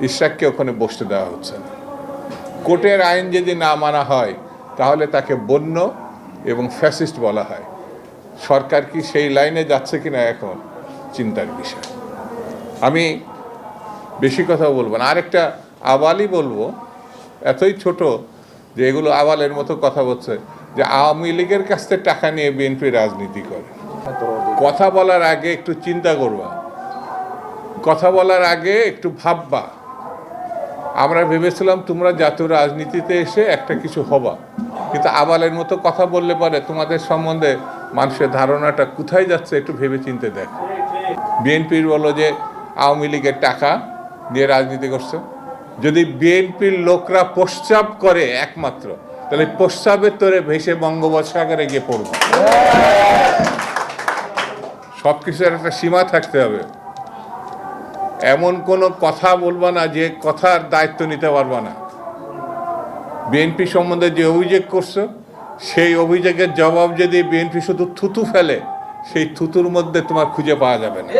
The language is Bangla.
ইশরাককে ওখানে বসতে দেওয়া হচ্ছে। না কোর্টের আইন যদি না মানা হয়, তাহলে তাকে বন্য এবং ফ্যাসিস্ট বলা হয়। সরকার কি সেই লাইনে যাচ্ছে কিনা এখন চিন্তার বিষয়। আমি বেশি কথা বলব না। আরেকটা আবালই বলব, এতই ছোট যে এগুলো আবালের মতো কথা বলছে যে আওয়ামী লীগের কাছ থেকে টাকা নিয়ে বিএনপি রাজনীতি করে। কথা বলার আগে একটু চিন্তা করবা। কথা বলার আগে একটু ভাববা। আমরা ভেবেছিলাম তোমরা জাতীয় রাজনীতিতে এসে একটা কিছু হবা। কিন্তু আবালের মতো কথা বললে পারে তোমাদের সম্বন্ধে মানুষের ধারণাটা কোথায় যাচ্ছে একটু ভেবে চিনতে দেখো। বিএনপির বলো যে আওয়ামী লীগের টাকা দিয়ে রাজনীতি করছে। যদি বিএনপির লোকরা প্রস্রাব করে একমাত্র, তাহলে প্রস্রাবের তোরে ভেসে বঙ্গোপসাগরে গিয়ে পড়বে। সব কিছুর একটা সীমা থাকতে হবে। এমন কোনো কথা বলব না যে কথার দায়িত্ব নিতে পারব না। বিএনপি সম্বন্ধে যে অভিযোগ করছ, সেই অভিযোগের জবাব যদি বিএনপি শুধু থুতু ফেলে, সেই থুতুর মধ্যে তোমার খুঁজে পাওয়া যাবে না।